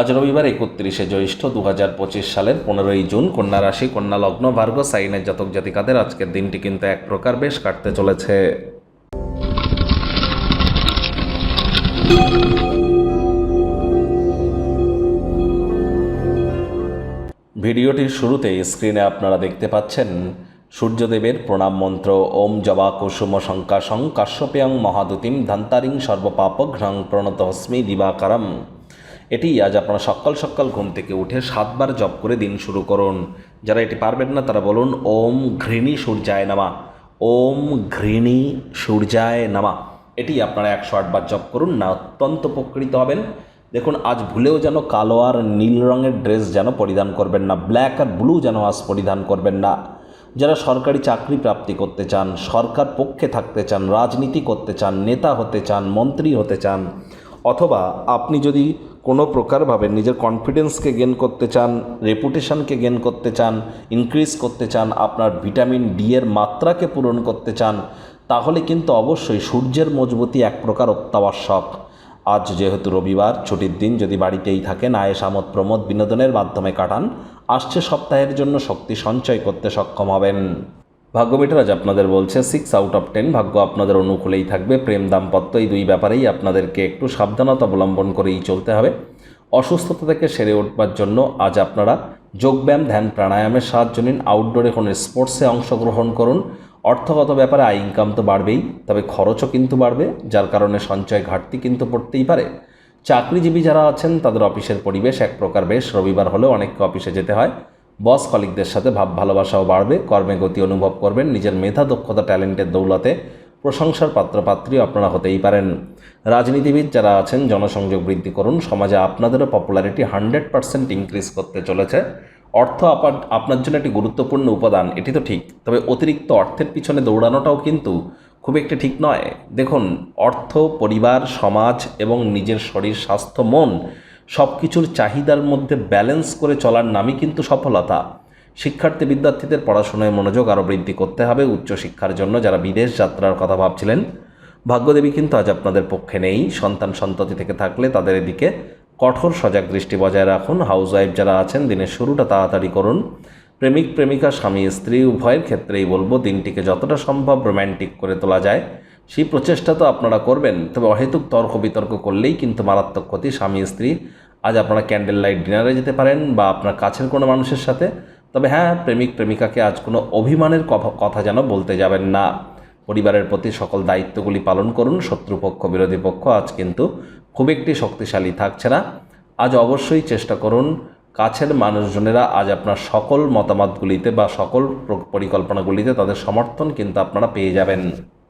আজ রবিবার একত্রিশে জ্যৈষ্ঠ দু হাজার পঁচিশ সালের পনেরোই জুন কন্যা রাশি, কন্যা লগ্ন, ভার্গ, সাইনের জাতক জাতিকাদের আজকের দিনটি কিন্তু এক প্রকার বেশ কাটতে চলেছে। ভিডিওটির শুরুতেই স্ক্রিনে আপনারা দেখতে পাচ্ছেন সূর্যদেবের প্রণাম মন্ত্র, ওম জবা কুসুম শঙ্কাশং কাশ্যপেয়ং মহাদুতিম ধান্তারিং সর্বপাপ ঘ্রাং প্রণত হস্মি দিবাকারম। এটি আজ আপনারা সকাল সকাল ঘুম থেকে উঠে সাতবার জপ করে দিন শুরু করুন। যারা এটি পারবেন না, তারা বলুন, ওম ঘৃণী সূর্যায় নামা। ওম ঘৃণী সূর্যায় নামা। এটি আপনারা একশো আটবার জপ করুন, না অত্যন্ত উপকৃত হবেন। দেখুন, আজ ভুলেও যেন কালো আর নীল রঙের ড্রেস যেন পরিধান করবেন না, ব্ল্যাক আর ব্লু যেন আজ পরিধান করবেন না। যারা সরকারি চাকরি প্রাপ্তি করতে চান, সরকার পক্ষে থাকতে চান, রাজনীতি করতে চান, নেতা হতে চান, মন্ত্রী হতে চান, অথবা আপনি যদি কোনো প্রকারভাবে নিজের কনফিডেন্সকে গেন করতে চান রেপুটেশনকে গেন করতে চান ইনক্রিজ করতে চান, আপনার ভিটামিন ডি এর মাত্রাকে পূরণ করতে চান, তাহলে কিন্তু অবশ্যই সূর্যের মজবুতি এক প্রকার অত্যাবশ্যক। আজ যেহেতু রবিবার, ছুটির দিন, যদি বাড়িতেই থাকেন আয়েস আমোদ, প্রমোদ বিনোদনের মাধ্যমে কাটান, আসছে সপ্তাহের জন্য শক্তি সঞ্চয় করতে সক্ষম হবেন। ভাগ্যমিটার আজ আপনাদের বলছে সিক্স আউট অফ টেন ভাগ্য আপনাদের অনুকূলেই থাকবে, প্রেম দাম্পত্য এই দুই ব্যাপারেই আপনাদেরকে একটু সাবধানতা অবলম্বন করেই চলতে হবে। অসুস্থতা থেকে সেরে উঠবার জন্য আজ আপনারা যোগব্যায়াম, ধ্যান, প্রাণায়ামের সাহায্য নিন আউটডোরে কোনো স্পোর্টসে অংশগ্রহণ করুন। অর্থগত ব্যাপারে আয় ইনকাম তো বাড়বেই, তবে খরচও কিন্তু বাড়বে, যার কারণে সঞ্চয় ঘাটতি কিন্তু পড়তেই পারে। চাকরিজীবী যারা আছেন, তাদের অফিসের পরিবেশ এক প্রকার বেশ, রবিবার হলেও অনেককে অফিসে যেতে হয়। বস কলিকদের সাথে ভাব ভালোবাসাও বাড়বে, কর্মে গতি অনুভব করবেন, নিজের মেধা, দক্ষতা, ট্যালেন্টের দৌলতে প্রশংসার পাত্রপাত্রী আপনারা হতেই পারেন। রাজনীতিবিদ যারা আছেন, জনসংযোগ বৃদ্ধি করুন, সমাজে আপনাদেরও পপুলারিটি হান্ড্রেড পার্সেন্ট ইনক্রিজ করতে চলেছে। অর্থ আপার, আপনার জন্য একটি গুরুত্বপূর্ণ উপাদান, এটি তো ঠিক, তবে অতিরিক্ত অর্থের পিছনে দৌড়ানোটাও কিন্তু খুব একটি ঠিক নয়। দেখুন, অর্থ, পরিবার, সমাজ এবং নিজের শরীর, স্বাস্থ্য, মন সব কিছুর চাহিদার মধ্যে ব্যালেন্স করে চলার নামই কিন্তু সফলতা। শিক্ষার্থী বিদ্যার্থীদের পড়াশোনায় মনোযোগ আরও বৃদ্ধি করতে হবে উচ্চশিক্ষার জন্য যারা বিদেশ যাত্রার কথা ভাবছিলেন। ভাগ্যদেবী কিন্তু আজ আপনাদের পক্ষে নেই। সন্তান সন্ততি থেকে থাকলে তাদের এদিকে কঠোর সজাগ দৃষ্টি বজায় রাখুন। হাউস ওয়াইফ যারা আছেন, দিনের শুরুটা তাড়াতাড়ি করুন। প্রেমিক, প্রেমিকা, স্বামী, স্ত্রী, উভয়ের ক্ষেত্রেই বলব, দিনটিকে যতটা সম্ভব রোম্যান্টিক করে তোলা যায়। সেই প্রচেষ্টা তো আপনারা করবেন, তবে অহেতুক তর্ক বিতর্ক করলেই কিন্তু মারাত্মক ক্ষতি। স্বামী, স্ত্রী, আজ আপনারা ক্যান্ডেল লাইট ডিনারে যেতে পারেন বা আপনার কাছের কোনো মানুষের সাথে। তবে হ্যাঁ প্রেমিক, প্রেমিকাকে আজ কোনো অভিমানের কথা- যেন বলতে যাবেন না। পরিবারের প্রতি সকল দায়িত্বগুলি পালন করুন, শত্রুপক্ষ, বিরোধী পক্ষ আজ কিন্তু খুব একটি শক্তিশালী থাকছে না। আজ অবশ্যই চেষ্টা করুন, কাছের মানুষজনেরা আজ আপনার সকল মতামতগুলিতে বা সকল পরিকল্পনাগুলিতে তাদের সমর্থন কিন্তু আপনারা পেয়ে যাবেন।